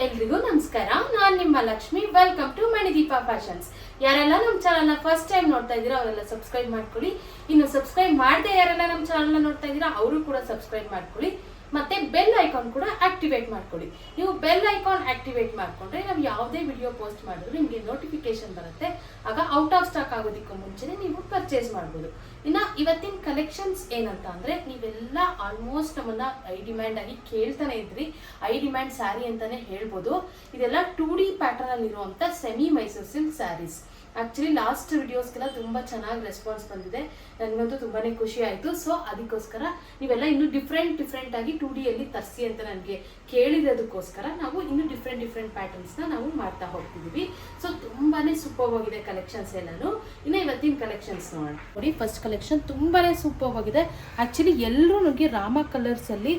ಎಲ್ರಿಗೂ ನಮಸ್ಕಾರ. ನಾನು ನಿಮ್ಮ Lakshmi. Welcome to Manideepa fashions ಯಾರೆಲ್ಲ ನಮ್ಮ ಚಾನಲ್ನ ಫಸ್ಟ್ ಟೈಮ್ ನೋಡ್ತಾ ಇದ್ದೀರಾ ಅವರೆಲ್ಲ ಸಬ್ಸ್ಕ್ರೈಬ್ ಮಾಡ್ಕೊಳ್ಳಿ. ಇನ್ನು ಸಬ್ಸ್ಕ್ರೈಬ್ ಮಾಡದೆ ಯಾರೆಲ್ಲ ನಮ್ಮ ಚಾನಲ್ನ ನೋಡ್ತಾ ಇದ್ದೀರಾ, ಅವರು ಕೂಡ ಸಬ್ಸ್ಕ್ರೈಬ್ ಮಾಡ್ಕೊಳ್ಳಿ. ಮತ್ತೆ ಬೆಲ್ ಐಕಾನ್ ಕೂಡ ಆಕ್ಟಿವೇಟ್ ಮಾಡ್ಕೊಳ್ಳಿ. ನೀವು ಬೆಲ್ ಐಕಾನ್ ಆಕ್ಟಿವೇಟ್ ಮಾಡ್ಕೊಂಡ್ರೆ ನಾವು ಯಾವುದೇ ವಿಡಿಯೋ ಪೋಸ್ಟ್ ಮಾಡಿದ್ರು ನಿಮಗೆ ನೋಟಿಫಿಕೇಶನ್ ಬರುತ್ತೆ. ಆಗ ಔಟ್ ಆಫ್ ಸ್ಟಾಕ್ ಆಗೋದಕ್ಕೂ ಮುಂಚೆನೆ ನೀವು ಪರ್ಚೇಸ್ ಮಾಡ್ಬೋದು. ಇನ್ನು ಇವತ್ತಿನ ಕಲೆಕ್ಷನ್ಸ್ ಏನಂತ ಅಂದರೆ ನೀವೆಲ್ಲ ಆಲ್ಮೋಸ್ಟ್ ನಮ್ಮನ್ನ ಐ ಡಿಮ್ಯಾಂಡ್ ಆಗಿ ಕೇಳ್ತಾನೆ ಇದ್ರಿ. ಐ ಡಿಮ್ಯಾಂಡ್ ಸ್ಯಾರಿ ಅಂತಲೇ ಹೇಳ್ಬೋದು. ಇದೆಲ್ಲ ಟೂ ಡಿ ಪ್ಯಾಟರ್ನ್ ಅಲ್ಲಿ ಇರುವಂತ semi Mysore silk saris actually last ವಿಡಿಯೋಸ್ಗೆಲ್ಲ ತುಂಬಾ ಚೆನ್ನಾಗಿ ರೆಸ್ಪಾನ್ಸ್ ಬಂದಿದೆ. ನನಗಂತೂ ತುಂಬಾನೇ ಖುಷಿ ಆಯ್ತು. ಸೊ ಅದಕ್ಕೋಸ್ಕರ ನೀವೆಲ್ಲ ಇನ್ನೂ ಡಿಫ್ರೆಂಟ್ ಡಿಫ್ರೆಂಟ್ ಆಗಿ ಟೂ ಡಿಯಲ್ಲಿ ತರಿಸಿ ಅಂತ ನನಗೆ ಕೇಳಿರೋದಕ್ಕೋಸ್ಕರ ನಾವು ಇನ್ನೂ ಡಿಫ್ರೆಂಟ್ ಡಿಫ್ರೆಂಟ್ ಪ್ಯಾಟರ್ನ್ಸ್ನ ನಾವು ಮಾಡ್ತಾ ಹೋಗ್ತಿದೀವಿ. ಸೊ ತುಂಬಾನೇ ಸೂಪರ್ ಆಗಿದೆ ಕಲೆಕ್ಷನ್ಸ್ ಎಲ್ಲಾನು. ಇನ್ನು ಇವತ್ತಿನ ಕಲೆಕ್ಷನ್ಸ್ ನೋಡಿ ಫಸ್ಟ್ ಕಲೆಕ್ಷನ್ ತುಂಬಾನೇ ಸೂಪರ್ ಆಗಿದೆ. ಆಕ್ಚುಲಿ ಎಲ್ಲರೂ ನನಗೆ ರಾಮ ಕಲರ್ಸ್ ಅಲ್ಲಿ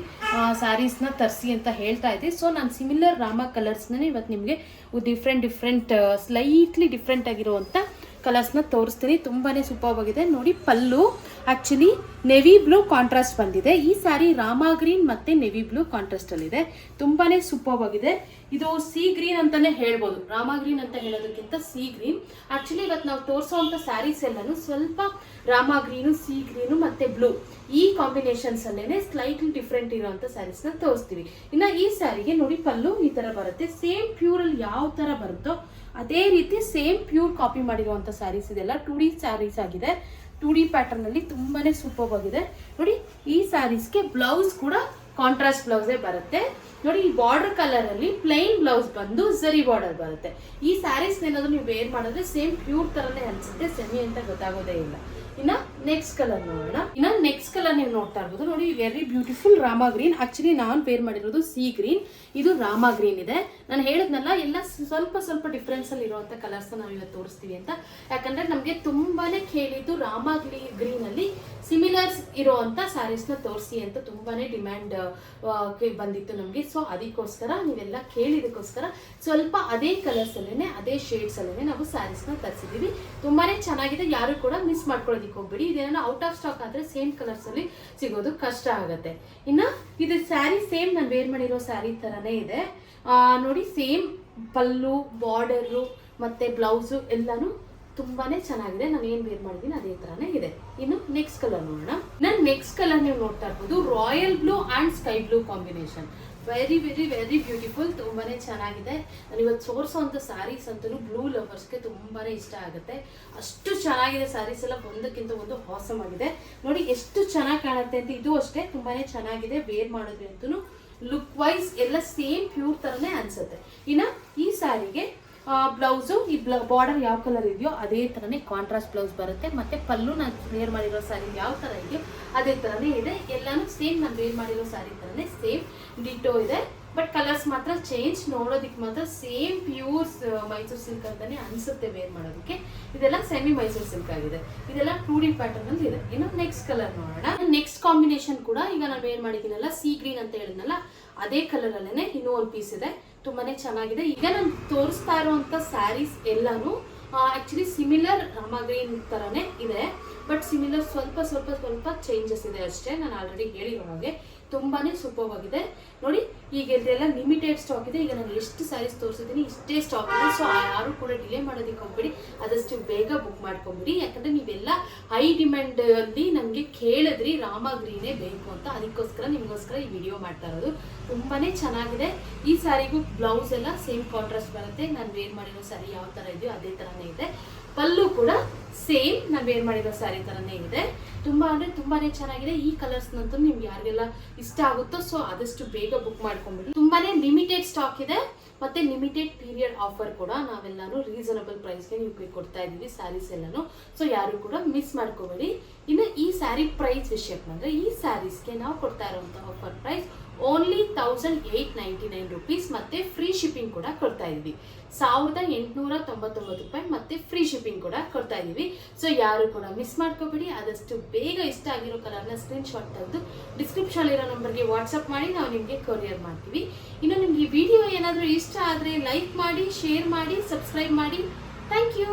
ಸ್ಯಾರೀಸ್ನ ತರಿಸಿ ಅಂತ ಹೇಳ್ತಾ ಇದ್ದೆ. ಸೊ ನಾನು ಸಿಮಿಲರ್ ರಾಮ ಕಲರ್ಸ್ನೇ ಇವತ್ತು ನಿಮಗೆ ಡಿಫ್ರೆಂಟ್ ಡಿಫ್ರೆಂಟ್ ಸ್ಲೈಟ್ಲಿ ಡಿಫ್ರೆಂಟ್ ಆಗಿರುವಂಥ ಕಲರ್ಸ್ನ ತೋರಿಸ್ತೀನಿ. ತುಂಬಾನೇ ಸೂಪರ್ ಆಗಿದೆ ನೋಡಿ pallu. Actually navy blue contrast ಬಂದಿದೆ. ಈ ಸ್ಯಾರಿ ರಾಮ ಗ್ರೀನ್ ಮತ್ತೆ ನೆವಿ ಬ್ಲೂ ಕಾಂಟ್ರಾಸ್ಟ್ ಅಲ್ಲಿ ಇದೆ ತುಂಬಾನೇ ಸೂಪರ್ ಆಗಿದೆ ಇದು ಸಿ ಗ್ರೀನ್ ಅಂತಾನೆ ಹೇಳ್ಬೋದು. ರಾಮ ಗ್ರೀನ್ ಅಂತ ಹೇಳೋದಕ್ಕಿಂತ ಸಿ ಗ್ರೀನ್ ಆಕ್ಚುಲಿ ಇವತ್ತು ನಾವು ತೋರಿಸೋವಂಥ ಸ್ಯಾರೀಸ್ ಎಲ್ಲಾನು ಸ್ವಲ್ಪ ರಾಮ ಗ್ರೀನು ಸಿ ಗ್ರೀನು ಮತ್ತೆ ಬ್ಲೂ ಈ ಕಾಂಬಿನೇಷನ್ಸ್ ಅಲ್ಲೇನೆ ಸ್ಲೈಟ್ಲಿ ಡಿಫ್ರೆಂಟ್ ಇರುವಂತ ಸ್ಯಾರೀಸ್ನ ತೋರಿಸ್ತೀವಿ. ಇನ್ನು ಈ ಸ್ಯಾರಿಗೆ ನೋಡಿ ಪಲ್ಲು ಈ ತರ ಬರುತ್ತೆ. ಸೇಮ್ ಪ್ಯೂರ್ ಅಲ್ಲಿ ಯಾವ ತರ ಬರುತ್ತೋ ಅದೇ ರೀತಿ ಸೇಮ್ ಪ್ಯೂರ್ ಕಾಪಿ ಮಾಡಿರುವಂತ ಸ್ಯಾರೀಸ್ ಇದೆಲ್ಲ ಟೂ ಡಿ ಸ್ಯಾರೀಸ್ ಆಗಿದೆ. ಟೂ ಡಿ ಪ್ಯಾಟರ್ನ್ ಅಲ್ಲಿ ತುಂಬಾನೇ ಸೂಪರ್ ಆಗಿದೆ. ನೋಡಿ, ಈ ಸ್ಯಾರೀಸ್ಗೆ ಬ್ಲೌಸ್ ಕೂಡ ಕಾಂಟ್ರಾಸ್ಟ್ ಬ್ಲೌಸೇ ಬರುತ್ತೆ. ನೋಡಿ, ಈ ಬಾರ್ಡರ್ ಕಲರ್ ಅಲ್ಲಿ ಪ್ಲೈನ್ ಬ್ಲೌಸ್ ಬಂದು ಝರಿ ಬಾರ್ಡರ್ ಬರುತ್ತೆ. ಈ ಸ್ಯಾರೀಸ್ ಏನಾದ್ರು ನೀವು ವೇರ್ ಮಾಡಿದ್ರೆ ಸೇಮ್ ಪ್ಯೂರ್ ತರನೇ ಅನ್ಸುತ್ತೆ ಸೆಮಿ ಅಂತ ಗೊತ್ತಾಗೋದೇ ಇಲ್ಲ. ಇನ್ನ ನೆಕ್ಸ್ಟ್ ಕಲರ್ ನೋಡೋಣ. ಇನ್ನ ನೆಕ್ಸ್ಟ್ ಕಲರ್ ನೀವು ನೋಡ್ತಾ ಇರ್ಬೋದು. ನೋಡಿ very beautiful Rama green actually ನಾನು ಪೇರ್ ಮಾಡಿರೋದು ಸಿ ಗ್ರೀನ್ ಇದು ರಾಮ ಗ್ರೀನ್ ಇದೆ. ನಾನು ಹೇಳಿದ್ನಲ್ಲ, ಎಲ್ಲ ಸ್ವಲ್ಪ ಸ್ವಲ್ಪ ಡಿಫ್ರೆನ್ಸ್ ಅಲ್ಲಿ ಇರುವಂತ ಕಲರ್ಸ್ ನಾವು ಇವತ್ತು ತೋರಿಸ್ತೀವಿ ಅಂತ. ಯಾಕಂದ್ರೆ ನಮಗೆ ತುಂಬಾನೇ ಕೇಳಿದ್ದು ರಾಮ ಗ್ರೀನ್ ಅಲ್ಲಿ ಸಿಮಿಲರ್ಸ್ ಇರುವಂತ ಸ್ಯಾರೀಸ್ನ ತೋರಿಸಿ ಅಂತ ತುಂಬಾನೇ ಡಿಮ್ಯಾಂಡ್ ಬಂದಿತ್ತು ನಮಗೆ. ಸೊ ಅದಕ್ಕೋಸ್ಕರ ನೀವೆಲ್ಲ ಕೇಳಿದಕ್ಕೋಸ್ಕರ ಸ್ವಲ್ಪ ಅದೇ ಕಲರ್ಸ್ ಅಲ್ಲೇನೆ, ಅದೇ ಶೇಡ್ಸ್ ಅಲ್ಲೇನೆ ನಾವು ಸ್ಯಾರೀಸ್ನ ನ ತರಿಸಿದೀವಿ ತುಂಬಾನೇ ಚೆನ್ನಾಗಿದೆ. ಯಾರು ಕೂಡ ಮಿಸ್ ಮಾಡ್ಕೊಳ್ಳೋದಿಕ್ಕೆ ಹೋಗ್ಬೇಡಿ. ಇದೇನೋ ಔಟ್ ಆಫ್ ಸ್ಟಾಕ್ ಆದ್ರೆ ಸೇಮ್ ಕಲರ್ಸ್ ಅಲ್ಲಿ ಸಿಗೋದು ಕಷ್ಟ ಆಗುತ್ತೆ. ಇನ್ನ ಇದು ಸ್ಯಾರಿ ಸೇಮ್ ನಾನು ವೇರ್ ಮಾಡಿರೋ ಸ್ಯಾರಿ ತರನೇ ಇದೆ. ನೋಡಿ ಸೇಮ್ ಪಲ್ಲು ಬಾರ್ಡರು ಮತ್ತೆ ಬ್ಲೌಸು ಎಲ್ಲಾನು ತುಂಬಾನೇ ಚೆನ್ನಾಗಿದೆ. ನಾನು ಏನ್ ವೇರ್ ಮಾಡಿದ್ದೀನಿ ಅದೇ ತರಾನೇ ಇದೆ. ಇನ್ನು ನೆಕ್ಸ್ಟ್ ಕಲರ್ ನೋಡೋಣ. ನನ್ನ ನೆಕ್ಸ್ಟ್ ಕಲರ್ ನೀವು ನೋಡ್ತಾ ಇರ್ಬೋದು royal blue and sky blue combination very very very beautiful ತುಂಬಾನೇ ಚೆನ್ನಾಗಿದೆ. ನಾನು ಇವತ್ತು ಅಂತ ಸ್ಯಾರೀಸ್ ಅಂತಲೂ ಬ್ಲೂ ಲವರ್ಸ್ಗೆ ತುಂಬಾನೇ ಇಷ್ಟ ಆಗುತ್ತೆ. ಅಷ್ಟು ಚೆನ್ನಾಗಿದೆ ಸ್ಯಾರೀಸ್ ಎಲ್ಲ ಒಂದಕ್ಕಿಂತ ಒಂದು ಹಾಸಮ್ ಆಗಿದೆ ನೋಡಿ ಎಷ್ಟು ಚೆನ್ನಾಗಿ ಕಾಣುತ್ತೆ ಅಂತ ಇದು ಅಷ್ಟೇ. ತುಂಬಾನೇ ಚೆನ್ನಾಗಿದೆ ವೇರ್ ಅಂತೂ. ಲುಕ್ ವೈಸ್ ಎಲ್ಲ ಸೇಮ್ ಪ್ಯೂರ್ ತರನೇ ಅನ್ಸುತ್ತೆ. ಇನ್ನ ಈ ಸ್ಯಾರಿಗೆ ಬ್ಲೌಸು, ಈ ಬಾರ್ಡರ್ ಯಾವ ಕಲರ್ ಇದೆಯೋ ಅದೇ ತರನೇ ಕಾಂಟ್ರಾಸ್ಟ್ ಬ್ಲೌಸ್ ಬರುತ್ತೆ. ಮತ್ತೆ ಪಲ್ಲು ನಾನು ವೇರ್ ಮಾಡಿರೋ ಸ್ಯಾರಿ ಯಾವ ಥರ ಇದೆಯೋ ಅದೇ ತರನೇ ಇದೆ. ಎಲ್ಲಾನು ಸೇಮ್ ನಾನು ವೇರ್ ಮಾಡಿರೋ ಸ್ಯಾರಿ ತರನೇ ಸೇಮ್ ಡಿಟೋ ಇದೆ. ಬಟ್ ಕಲರ್ಸ್ ಮಾತ್ರ ಚೇಂಜ್ ನೋಡೋದಕ್ಕೆ ಮಾತ್ರ ಸೇಮ್ ಪ್ಯೂರ್ ಮೈಸೂರು ಸಿಲ್ಕ್ ಅಂತಾನೆ ಅನ್ಸುತ್ತೆ ವೇರ್ ಮಾಡೋದಕ್ಕೆ. ಇದೆಲ್ಲ ಸೆಮಿ ಮೈಸೂರು ಸಿಲ್ಕ್ ಆಗಿದೆ. ಇದೆಲ್ಲ ಟೂ ಡಿ ಪ್ಯಾಟರ್ನ್ ಅಲ್ಲಿ ಇದೆ. ಇನ್ನು ನೆಕ್ಸ್ಟ್ ಕಲರ್ ನೋಡೋಣ. ನೆಕ್ಸ್ಟ್ ಕಾಂಬಿನೇಷನ್ ಕೂಡ ಈಗ ನಾನು ವೇರ್ ಮಾಡಿದ್ದೀನಲ್ಲ ಸಿ ಗ್ರೀನ್ ಅಂತ ಹೇಳಿದ್ನಲ್ಲ, ಅದೇ ಕಲರಲ್ಲೇ ಇನ್ನೂ ಒಂದು ಪೀಸ್ ಇದೆ. ತುಂಬಾನೇ ಚೆನ್ನಾಗಿದೆ. ಈಗ ನಾನು ತೋರಿಸ್ತಾ ಇರುವಂತ ಸ್ಯಾರೀಸ್ ಎಲ್ಲಾನು ಆಕ್ಚುಲಿ ಸಿಮಿಲರ್ ರಾಮ ತರನೇ ಇದೆ. ಬಟ್ ಸಿಮಿಲರ್ ಸ್ವಲ್ಪ ಸ್ವಲ್ಪ ಸ್ವಲ್ಪ ಚೇಂಜಸ್ ಇದೆ ಅಷ್ಟೇ. ನಾನು ಆಲ್ರೆಡಿ ಹೇಳಿರೋ ಹಾಗೆ ತುಂಬಾನೇ ಸೂಪರ್ ಆಗಿದೆ ನೋಡಿ, ಈಗ ಇದೆಲ್ಲ ಲಿಮಿಟೆಡ್ ಸ್ಟಾಕ್ ಇದೆ. ಈಗ ನಾನು ಎಷ್ಟು ಸ್ಯಾರೀಸ್ ತೋರಿಸಿದ್ದೀನಿ ಇಷ್ಟೇ ಸ್ಟಾಕ್ ಇದೆ. ಸೊ ಯಾರು ಕೂಡ ಡಿಲೇ ಮಾಡೋದಕ್ಕೆ ಹೋಗ್ಬೇಡಿ. ಆದಷ್ಟು ಬೇಗ ಬುಕ್ ಮಾಡ್ಕೊಂಬಿಡಿ. ಯಾಕಂದ್ರೆ ನೀವೆಲ್ಲ ಹೈ ಡಿಮ್ಯಾಂಡ್ ಅಲ್ಲಿ ನಮಗೆ ಕೇಳಿದ್ರಿ ರಾಮ ಗ್ರೀನೇ ಬೇಕು ಅಂತ. ಅದಕ್ಕೋಸ್ಕರ ನಿಮಗೋಸ್ಕರ ಈ ವಿಡಿಯೋ ಮಾಡ್ತಾ ಇರೋದು. ತುಂಬಾನೇ ಚೆನ್ನಾಗಿದೆ. ಈ ಸ್ಯಾರಿಗೂ ಬ್ಲೌಸ್ ಎಲ್ಲ ಸೇಮ್ ಕಾಂಟ್ರಾಸ್ಟ್ ಬರುತ್ತೆ. ನಾನು ವೇರ್ ಮಾಡಿರೋ ಸ್ಯಾರಿ ಯಾವ ತರ ಇದೆಯೋ ಅದೇ ತರನೇ ಇದೆ. ಪಲ್ಲು ಕೂಡ ಸೇಮ್, ನಾನು ವೇರ್ ಮಾಡಿರೋ ಸ್ಯಾರಿ ತರನೇ ಇದೆ. ತುಂಬಾ ಅಂದ್ರೆ ತುಂಬಾನೇ ಚೆನ್ನಾಗಿದೆ. ಈ ಕಲರ್ಸ್ ನಂತರ ನಿಮ್ಗೆ ಯಾರಿಗೆಲ್ಲ ಇಷ್ಟ ಆಗುತ್ತೋ ಸೊ ಆದಷ್ಟು ಬೇಗ ಬುಕ್ ಮಾಡ್ಕೊಂಡ್ಬಿಡಿ ತುಂಬಾನೇ ಲಿಮಿಟೆಡ್ ಸ್ಟಾಕ್ ಇದೆ. ಮತ್ತೆ ಲಿಮಿಟೆಡ್ ಪೀರಿಯಡ್ ಆಫರ್ ಕೂಡ ನಾವೆಲ್ಲಾನು ರೀಸನಬಲ್ ಪ್ರೈಸ್ಗೆ ನೀವು ಕೊಡ್ತಾ ಇದೀವಿ ಸ್ಯಾರೀಸ್ ಎಲ್ಲಾನು. ಸೊ ಯಾರು ಕೂಡ ಮಿಸ್ ಮಾಡ್ಕೋಬೇಡಿ. ಇನ್ನು ಈ ಸ್ಯಾರಿ ಪ್ರೈಸ್ ವಿಷಯಕ್ಕೆ ಬಂದ್ರೆ ಈ ಸ್ಯಾರೀಸ್ಗೆ ನಾವು ಕೊಡ್ತಾ ಇರುವಂತ offer price only thousand eight ninety nine rupees ಮತ್ತೆ ಫ್ರೀ ಶಿಪ್ಪಿಂಗ್ ಕೂಡ ಕೊಡ್ತಾ ಇದ್ದೀವಿ ಸಾವಿರದ ಎಂಟುನೂರ ತೊಂಬತ್ತೊಂಬತ್ತು ರೂಪಾಯಿ ಮತ್ತೆ ಫ್ರೀ ಶಿಪ್ಪಿಂಗ್ ಕೂಡ ಕೊಡ್ತಾ ಇದ್ದೀವಿ ಸೊ ಯಾರು ಕೂಡ ಮಿಸ್ ಮಾಡ್ಕೋಬೇಡಿ. ಆದಷ್ಟು ಬೇಗ ಇಷ್ಟ ಆಗಿರೋ ಕಲರ್ನ ಸ್ಕ್ರೀನ್ ಶಾಟ್ ತೆಗೆದು ಡಿಸ್ಕ್ರಿಪ್ಷನ್ ಇರೋ ನಂಬರ್ಗೆ ವಾಟ್ಸಪ್ ಮಾಡಿ, ನಾವು ನಿಮಗೆ ಕೊರಿಯರ್ ಮಾಡ್ತೀವಿ. ಇನ್ನು ನಿಮ್ಗೆ ಈ ವಿಡಿಯೋ ಏನಾದರೂ ಇಷ್ಟ ಆದರೆ ಲೈಕ್ ಮಾಡಿ ಶೇರ್ ಮಾಡಿ ಸಬ್ಸ್ಕ್ರೈಬ್ ಮಾಡಿ. Thank you